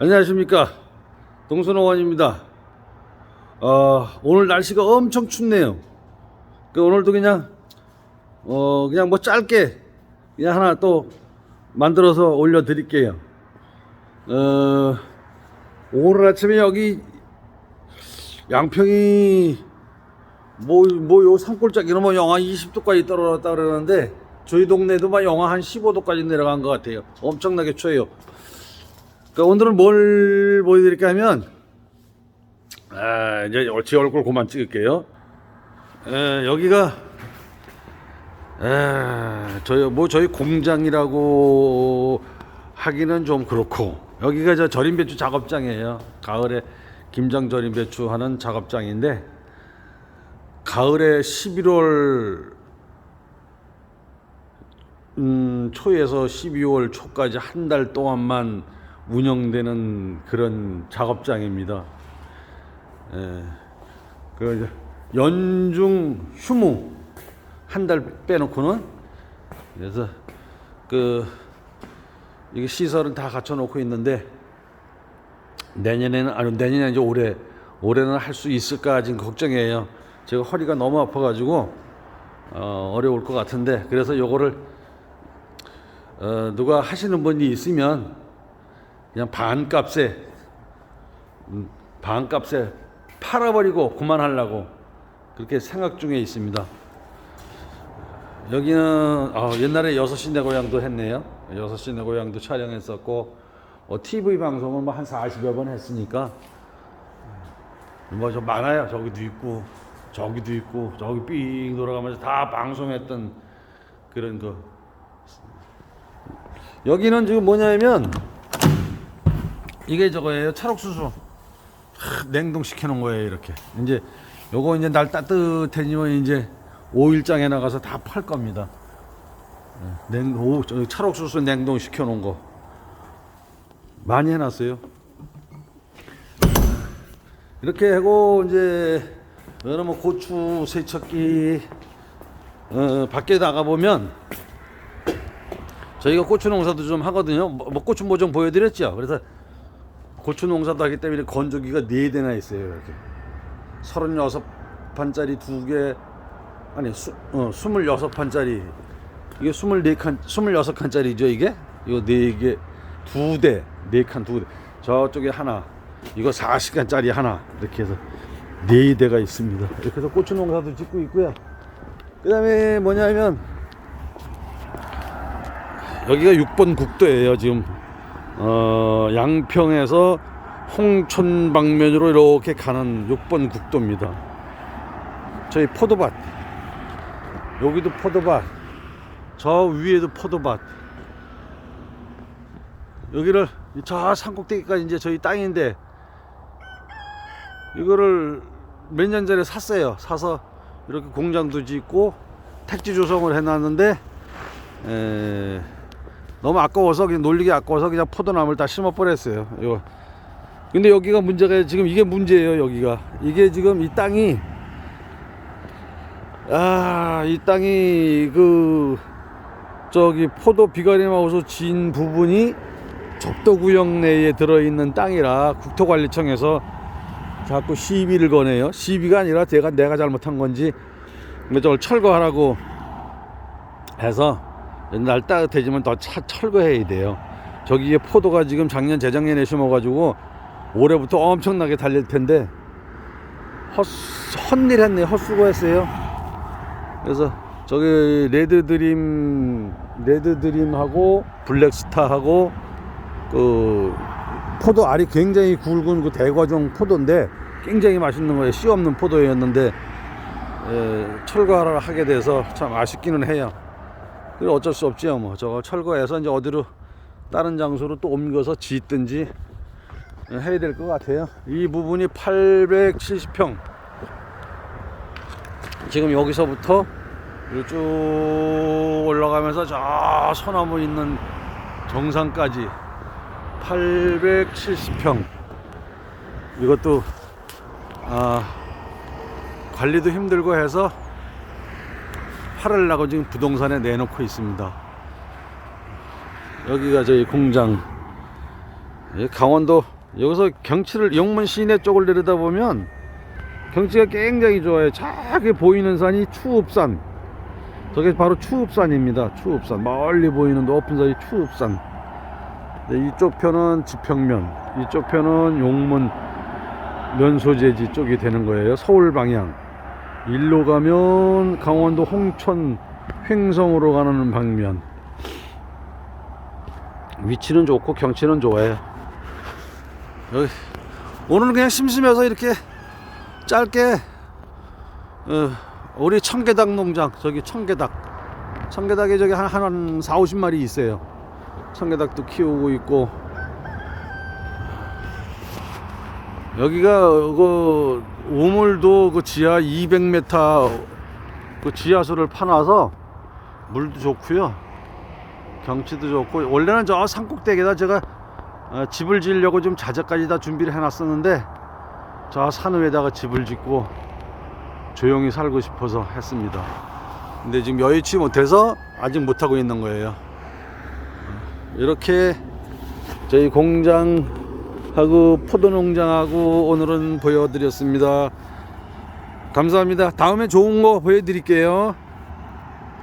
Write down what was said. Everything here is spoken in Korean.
안녕하십니까. 동선호원입니다. 어, 오늘 날씨가 엄청 춥네요. 그 오늘도 그냥 어 그냥 뭐 짧게 그냥 하나 또 만들어서 올려 드릴게요. 어 오늘 아침에 여기 양평이 뭐뭐요 산골짜기는 뭐 영하 20도까지 떨어졌다 그러는데 저희 동네도 막 영하 한 15도까지 내려간 것 같아요. 엄청나게 추워요 그러니까 오늘은 뭘 보여드릴까 하면 아, 이제 제 얼굴 그만 찍을게요. 에, 여기가 에, 저희 뭐 저희 공장이라고 하기는 좀 그렇고 여기가 저 절임 배추 작업장이에요. 가을에 김장 절임 배추 하는 작업장인데 가을에 11월 음, 초에서 12월 초까지 한 달 동안만 운영되는 그런 작업장입니다. 예, 그 연중 휴무 한 달 빼놓고는 그래서 그 이게 시설은 다 갖춰놓고 있는데 내년에는 아니 내년에 이제 올해 올해는 할 수 있을까 지금 걱정이에요. 제가 허리가 너무 아파가지고 어, 어려울 것 같은데 그래서 요거를 어, 누가 하시는 분이 있으면 그냥 반값에 음, 반값에 팔아버리고 그만하려고 그렇게 생각 중에 있습니다. 여기는 아, 옛날에 여섯 시내 고향도 했네요. 여섯 시내 고향도 촬영했었고 어, TV 방송은 뭐 한 40여 번 했으니까 뭐저 많아요. 저기도 있고 저기도 있고 저기 삥 돌아가면서 다 방송했던 그런 거 여기는 지금 뭐냐면 이게 저거예요. 찰옥수수. 냉동 시켜 놓은 거예요 이렇게. 이제 요거 이제 날 따뜻해지면 이제 오일장에 나가서 다 팔 겁니다. 네, 냉 오, 저 찰옥수수 냉동 시켜 놓은 거. 많이 해놨어요. 이렇게 하고 이제 여러 뭐 고추 세척기 어, 밖에 나가 보면 저희가 고추 농사도 좀 하거든요. 뭐, 뭐 고추 모종 보여드렸죠? 그래서 고추 농사도 하기 때문에 건조기가 네 대나 있어요. 이렇게. 36판짜리 두 개, 아니, 수, 어, 26판짜리. 이게 24칸, 26칸짜리죠, 이게? 이거 네 개, 두 대, 네 칸, 두 대. 저쪽에 하나, 이거 40칸짜리 하나. 이렇게 해서 네 대가 있습니다. 이렇게 해서 고추 농사도 짓고 있고요. 그 다음에 뭐냐면, 여기가 6번 국도예요, 지금. 어, 양평에서 홍천 방면으로 이렇게 가는 6번 국도입니다. 저희 포도밭. 여기도 포도밭. 저 위에도 포도밭. 여기를 저 산꼭대기까지 이제 저희 땅인데 이거를 몇 년 전에 샀어요. 사서 이렇게 공장도 짓고 택지 조성을 해놨는데 에, 너무 아까워서 그냥 놀리기 아까워서 그냥 포도나무를 다 심어 버렸어요. 요. 근데 여기가 문제가 지금 이게 문제예요. 여기가 이게 지금 이 땅이 아 이 땅이 그 저기 포도 비가림하우스 진 부분이 적도구역 내에 들어있는 땅이라 국토관리청에서 자꾸 시비를 거네요. 시비가 아니라 제가 내가 잘못한 건지 저걸 철거하라고 해서 날 따뜻해지면 더 차, 철거해야 돼요. 저기에 포도가 지금 작년 재작년에 심어가지고 올해부터 엄청나게 달릴 텐데 헛, 헛일 했네 헛수고했어요. 그래서 저기 레드드림 레드드림하고 블랙스타하고 그 포도 알이 굉장히 굵은 그 대과종 포도인데 굉장히 맛있는 거예요. 씨 없는 포도였는데 에, 철거를 하게 돼서 참 아쉽기는 해요. 그래 어쩔 수 없지요. 뭐 저거 철거해서 이제 어디로 다른 장소로 또 옮겨서 짓든지 해야 될 것 같아요. 이 부분이 870평. 지금 여기서부터 쭉 올라가면서 저 소나무 있는 정상까지 870평. 이것도 아 관리도 힘들고 해서 팔으려고 지금 부동산에 내놓고 있습니다. 여기가 저희 공장 이 강원도 여기서 경치를 영문 시내 쪽을 내려다 보면 경치가 굉장히 좋아요. 저기 보이는 산이 추읍산. 저게 바로 추읍산입니다. 추읍산. 멀리 보이는 높은 산이 추읍산. 네, 이쪽 편은 지평면, 이쪽 편은 용문 면소재지 쪽이 되는 거예요. 서울 방향. 일로 가면 강원도 홍천 횡성으로 가는 방면. 위치는 좋고 경치는 좋아요. 오늘은 그냥 심심해서 이렇게 짧게 어, 우리 청계닭 농장 저기 청계닭 청계닭이 저기 한, 한 4, 50마리 있어요. 청계닭도 키우고 있고 여기가 그 우물도 그 지하 200m 그 지하수를 파놔서 물도 좋고요. 경치도 좋고 원래는 저 산꼭대기에다 제가 어, 집을 지으려고 좀 자재까지 다 준비를 해놨었는데 저 산 위에다가 집을 짓고 조용히 살고 싶어서 했습니다. 근데 지금 여의치 못해서 아직 못하고 있는 거예요. 이렇게 저희 공장 하고 포도 농장하고 오늘은 보여드렸습니다. 감사합니다. 다음에 좋은 거 보여드릴게요.